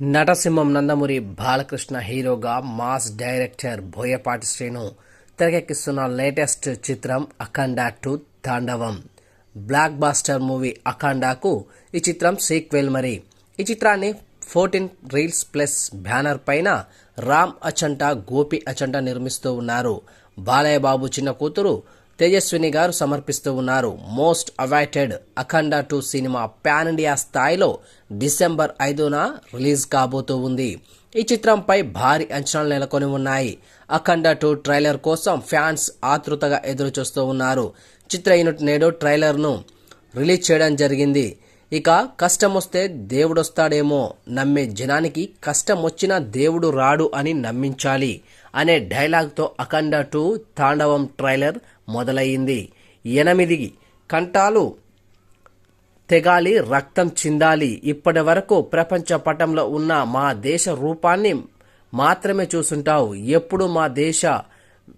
నటసింహం నందమూరి బాలకృష్ణ హీరోగా mass director Boyapati Srinu తెరకెక్కిస్తున్న latest చిత్రం అఖండ టూ తాండవం. బ్లాక్ బాస్టర్ మూవీ అఖండాకు ఈ చిత్రం సీక్వెల్ మరి. ఈ చిత్రాన్ని ఫోర్టీన్ రీల్స్ ప్లస్ బ్యానర్ పైన రామ్ అచంట గోపి అచంట నిర్మిస్తూ ఉన్నారు. బాలయ్య బాబు చిన్న కూతురు తేజస్విని గారు సమర్పిస్తూ ఉన్నారు. మోస్ట్ అవైటెడ్ అఖండ టూ సినిమా పాన్ ఇండియా స్థాయిలో డిసెంబర్ ఐదున రిలీజ్ కాబోతూ ఉంది. ఈ చిత్రంపై భారీ అంచనాలు నెలకొని ఉన్నాయి. అఖండ టూ ట్రైలర్ కోసం ఫ్యాన్స్ ఆతృతగా ఎదురు చూస్తూ ఉన్నారు. చిత్ర యూనిట్ నేడు ట్రైలర్ను రిలీజ్ చేయడం జరిగింది. ఇక కష్టం వస్తే దేవుడొస్తాడేమో నమ్మే జనానికి కష్టం వచ్చినా దేవుడు రాడు అని నమ్మించాలి అనే డైలాగ్తో అఖండ టూ తాండవం ట్రైలర్ మొదలయ్యింది ఎనిమిది కంటాలు తెగాలి రక్తం చిందాలి. ఇప్పటి వరకు ప్రపంచ పటంలో ఉన్న మా దేశ రూపాన్ని మాత్రమే చూసుంటావు. ఎప్పుడు మా దేశ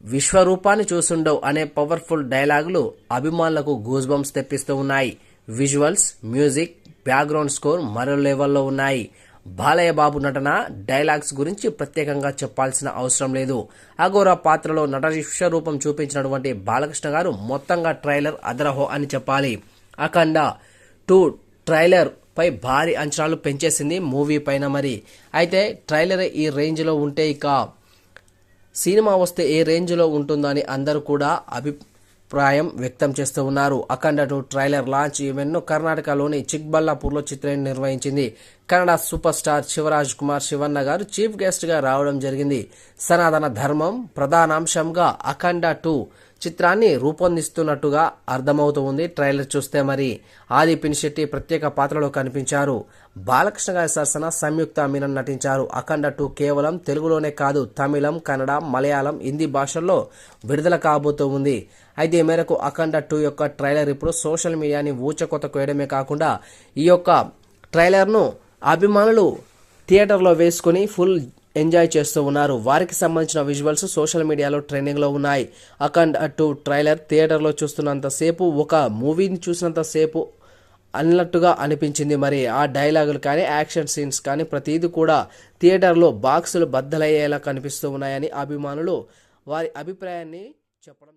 విశ్వరూపాన్ని చూసుండవు అనే పవర్ఫుల్ డైలాగులు అభిమానులకు గూజ్ బంప్స్ తెప్పిస్తూ ఉన్నాయి. విజువల్స్ మ్యూజిక్ బ్యాక్గ్రౌండ్ స్కోర్ మరో లెవెల్లో ఉన్నాయి. బాలయ్య బాబు నటన డైలాగ్స్ గురించి ప్రత్యేకంగా చెప్పాల్సిన అవసరం లేదు. అఘోర పాత్రలో నట విశ్వరూపం చూపించినటువంటి బాలకృష్ణ గారు మొత్తంగా ట్రైలర్ అదరహో అని చెప్పాలి. అఖండ టూ ట్రైలర్ పై భారీ అంచనాలు పెంచేసింది మూవీ పైన మరి. అయితే ట్రైలర్ ఈ రేంజ్లో ఉంటే ఇక సినిమా వస్తే ఏ రేంజ్లో ఉంటుందని అందరూ కూడా అభి అభిప్రాయం వ్యక్తం చేస్తూ ఉన్నారు. అఖండ టూ ట్రైలర్ లాంచ్ ఈవెంట్ను కర్ణాటకలోని చిక్బల్లాపూర్లో చిత్రం నిర్వహించింది. Kannada super star Shivaraj Kumar Shivanna garu chief గెస్ట్గా రావడం జరిగింది. సనాతన ధర్మం ప్రధానాంశంగా అఖండ టూ చిత్రాన్ని రూపొందిస్తున్నట్టుగా అర్థమవుతూ ఉంది ట్రైలర్ చూస్తే మరి ఆది పినిశెట్టి ప్రత్యేక పాత్రలో కనిపించారు. బాలకృష్ణ గారి సరసన సంయుక్త మీనన్ నటించారు. అఖండ టూ కేవలం తెలుగులోనే కాదు తమిళం కన్నడ మలయాళం హిందీ భాషల్లో విడుదల కాబోతూ ఉంది. అయితే ఈ మేరకు అఖండ టూ యొక్క ట్రైలర్ ఇప్పుడు సోషల్ మీడియాని ఊచకొత వేయడమే కాకుండా ఈ యొక్క ట్రైలర్ను అభిమానులు థియేటర్లో వేసుకుని ఫుల్ ఎంజాయ్ చేస్తూ ఉన్నారు. వారికి సంబంధించిన విజువల్స్ సోషల్ మీడియాలో ట్రెండింగ్లో ఉన్నాయి. అఖండ్ టూ ట్రైలర్ థియేటర్లో చూస్తున్నంతసేపు ఒక మూవీని చూసినంతసేపు అన్నట్టుగా అనిపించింది మరి. ఆ డైలాగులు కానీ యాక్షన్ సీన్స్ కానీ ప్రతిదీ కూడా థియేటర్లో బాక్సులు బద్దలయ్యేలా కనిపిస్తూ ఉన్నాయని అభిమానులు వారి అభిప్రాయాన్ని చెప్పడం